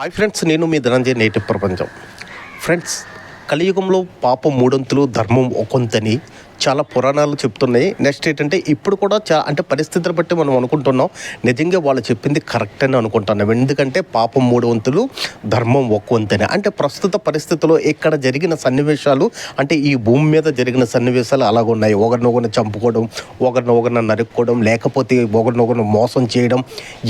Hi friends నేను మీ ధనంజయ నేటి ప్రపంచం. ఫ్రెండ్స్ కలియుగంలో పాపం మూడొంతులు ధర్మం ఒకంతని చాలా పురాణాలు చెప్తున్నాయి. నెక్స్ట్ ఏంటంటే ఇప్పుడు కూడా చా అంటే పరిస్థితులు బట్టి మనం అనుకుంటున్నాం. నిజంగా వాళ్ళు చెప్పింది కరెక్ట్ అని అనుకుంటున్నాం. ఎందుకంటే పాపం మూడు వంతులు ధర్మం ఒక్క వంతని. అంటే ప్రస్తుత పరిస్థితుల్లో ఇక్కడ జరిగిన సన్నివేశాలు అంటే ఈ భూమి మీద జరిగిన సన్నివేశాలు అలాగ ఉన్నాయి ఒకరినొకరిని చంపుకోవడం ఒకరిని ఒకరిని నరుక్కోవడం లేకపోతే ఒకరినొకరిని మోసం చేయడం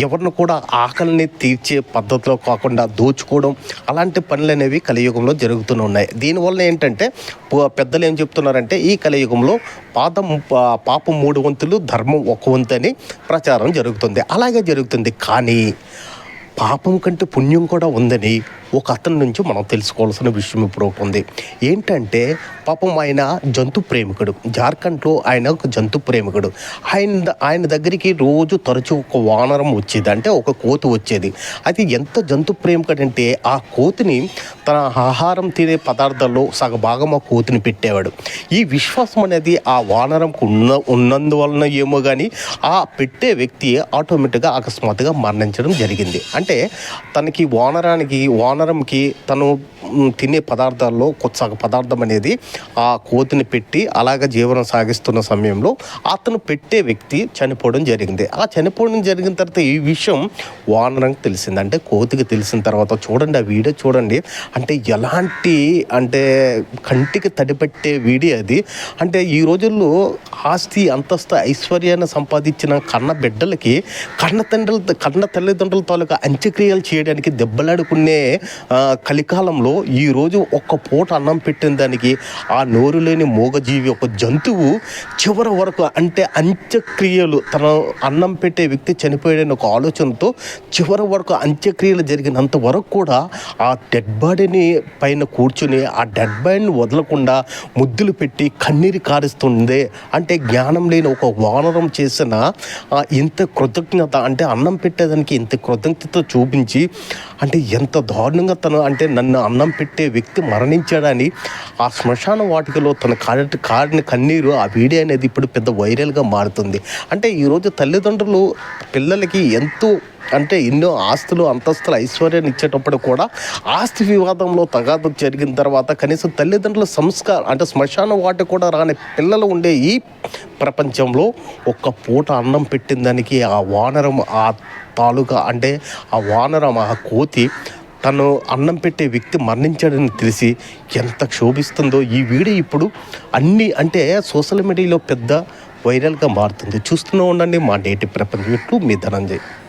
ఎవరిని కూడా ఆకలిని తీర్చే పద్ధతిలో కాకుండా దోచుకోవడం అలాంటి పనులు అనేవి కలియుగంలో జరుగుతూనే ఉన్నాయి. దీనివల్ల ఏంటంటే పెద్దలు ఏం చెప్తున్నారంటే ఈ కలియుగంలో పాదం పాపం మూడు వంతులు ధర్మం ఒక వంతు అని ప్రచారం జరుగుతుంది. అలాగే జరుగుతుంది కానీ పాపం కంటే పుణ్యం కూడా ఉందని ఒక అతని నుంచి మనం తెలుసుకోవాల్సిన విషయం ఇప్పుడు ఒకటి ఉంది. ఏంటంటే పాపం ఆయన జంతు ప్రేమికుడు. జార్ఖండ్లో ఆయన ఒక జంతు ప్రేమికుడు. ఆయన ఆయన దగ్గరికి రోజు తరచూ ఒక వానరం వచ్చేది. అంటే ఒక కోతి వచ్చేది. అది ఎంత జంతు ప్రేమికుడు అంటే ఆ కోతిని తన ఆహారం తినే పదార్థాల్లో సగభాగం ఆ కోతిని పెట్టేవాడు. ఈ విశ్వాసం అనేది ఆ వానరంకు ఉన్న ఉన్నందువలన ఏమో కానీ ఆ పెట్టే వ్యక్తి ఆటోమేటిక్గా అకస్మాత్తుగా మరణించడం జరిగింది. అంటే తనకి వానరానికి వానరంకి తను తినే పదార్థాల్లో కొత్త సగ పదార్థం అనేది ఆ కోతిని పెట్టి అలాగ జీవనం సాగిస్తున్న సమయంలో అతను పెట్టే వ్యక్తి చనిపోవడం జరిగింది. ఆ చనిపోవడం జరిగిన తర్వాత ఈ విషయం వానరంకి తెలిసింది. అంటే కోతికి తెలిసిన తర్వాత చూడండి ఆ వీడియో చూడండి. అంటే ఎలాంటి అంటే కంటికి తడిపెట్టే వీడియో అది. అంటే ఈ రోజుల్లో ఆస్తి అంతస్తు ఐశ్వర్యాన్ని సంపాదించిన కన్న బిడ్డలకి కన్న తండ్రుల కన్న తల్లిదండ్రుల తాలూకా అంత్యక్రియలు చేయడానికి దెబ్బలాడుకునే కలికాలంలో ఈరోజు ఒక్క పూట అన్నం పెట్టిన దానికి ఆ నోరు లేని మూగజీవి ఒక జంతువు చివరి వరకు అంటే అంత్యక్రియలు తన అన్నం పెట్టే వ్యక్తి చనిపోయాడని ఒక ఆలోచనతో చివరి వరకు అంత్యక్రియలు జరిగినంత వరకు కూడా ఆ డెడ్ బాడీని పైన కూర్చుని ఆ డెడ్ బాడీని వదలకుండా ముద్దులు పెట్టి కన్నీరు కారుస్తుంది అంటే జ్ఞానం లేని ఒక వానరం చేసిన ఆ, ఇంత కృతజ్ఞత అంటే అన్నం పెట్టేదానికి ఇంత కృతజ్ఞత చూపించి అంటే ఎంత దారుణంగా తను అంటే నన్ను అన్నం పెట్టే వ్యక్తి మరణించాడని ఆ శ్మశాన వాటికలో తన కాడ కాడిన కన్నీరు ఆ వీడియో అనేది ఇప్పుడు పెద్ద వైరల్గా మారుతుంది. అంటే ఈరోజు తల్లిదండ్రులు పిల్లలకి ఎంతో అంటే ఎన్నో ఆస్తులు అంతస్తులు ఐశ్వర్యాన్ని ఇచ్చేటప్పుడు కూడా ఆస్తి వివాదంలో తగాదు జరిగిన తర్వాత కనీసం తల్లిదండ్రుల సంస్కారం అంటే శ్మశాన వాటి కూడా రాని పిల్లలు ఉండే ఈ ప్రపంచంలో ఒక్క పూట అన్నం పెట్టిన దానికి ఆ వానరం ఆ తాలూకా అంటే ఆ వానరం ఆ కోతి తను అన్నం పెట్టే వ్యక్తి మరణించాడని తెలిసి ఎంత క్షోభిస్తుందో ఈ వీడియో ఇప్పుడు అన్ని అంటే సోషల్ మీడియాలో పెద్ద వైరల్గా మారుతుంది. చూస్తూనే ఉండండి మా నేటి ప్రపంచం. ఇట్లు మీ ధనంజయ్.